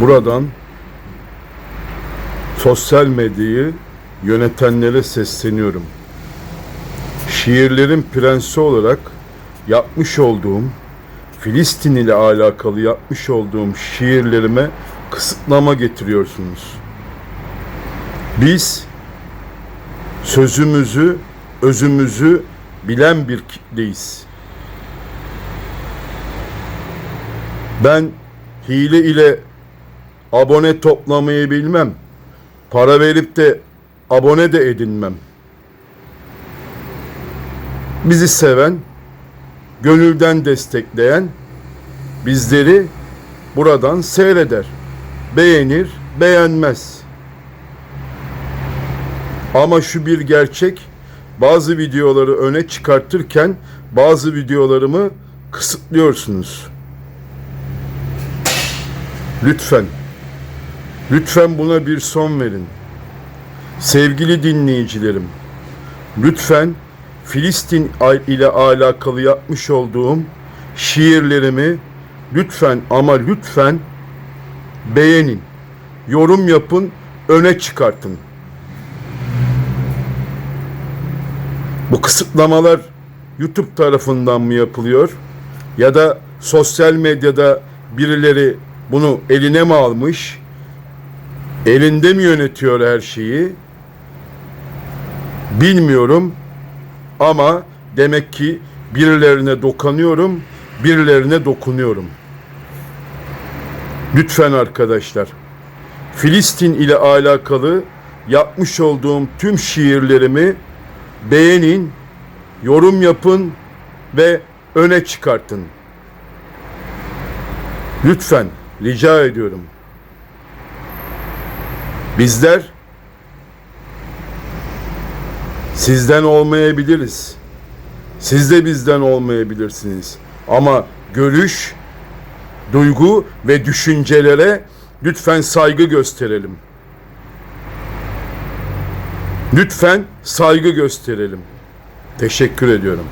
Buradan sosyal medyayı yönetenlere sesleniyorum. Şiirlerin prensi olarak yapmış olduğum Filistin ile alakalı yapmış olduğum şiirlerime kısıtlama getiriyorsunuz. Biz sözümüzü, özümüzü bilen bir kitleyiz. Ben hile ile abone toplamayı bilmem. Para verip de abone de edinmem. Bizi seven, gönülden destekleyen bizleri buradan seyreder. Beğenir, beğenmez. Ama şu bir gerçek, bazı videoları öne çıkartırken bazı videolarımı kısıtlıyorsunuz. Lütfen, lütfen buna bir son verin. Sevgili dinleyicilerim, lütfen Filistin ile alakalı yapmış olduğum şiirlerimi lütfen ama lütfen beğenin, yorum yapın, öne çıkartın. Bu kısıtlamalar YouTube tarafından mı yapılıyor ya da sosyal medyada birileri bunu eline mi almış? Elinde mi yönetiyor her şeyi? Bilmiyorum ama demek ki birilerine dokanıyorum, birilerine dokunuyorum. Lütfen arkadaşlar, Filistin ile alakalı yapmış olduğum tüm şiirlerimi beğenin, yorum yapın ve öne çıkartın. Lütfen rica ediyorum. Bizler sizden olmayabiliriz. Siz de bizden olmayabilirsiniz. Ama görüş, duygu ve düşüncelere lütfen saygı gösterelim. Lütfen saygı gösterelim. Teşekkür ediyorum.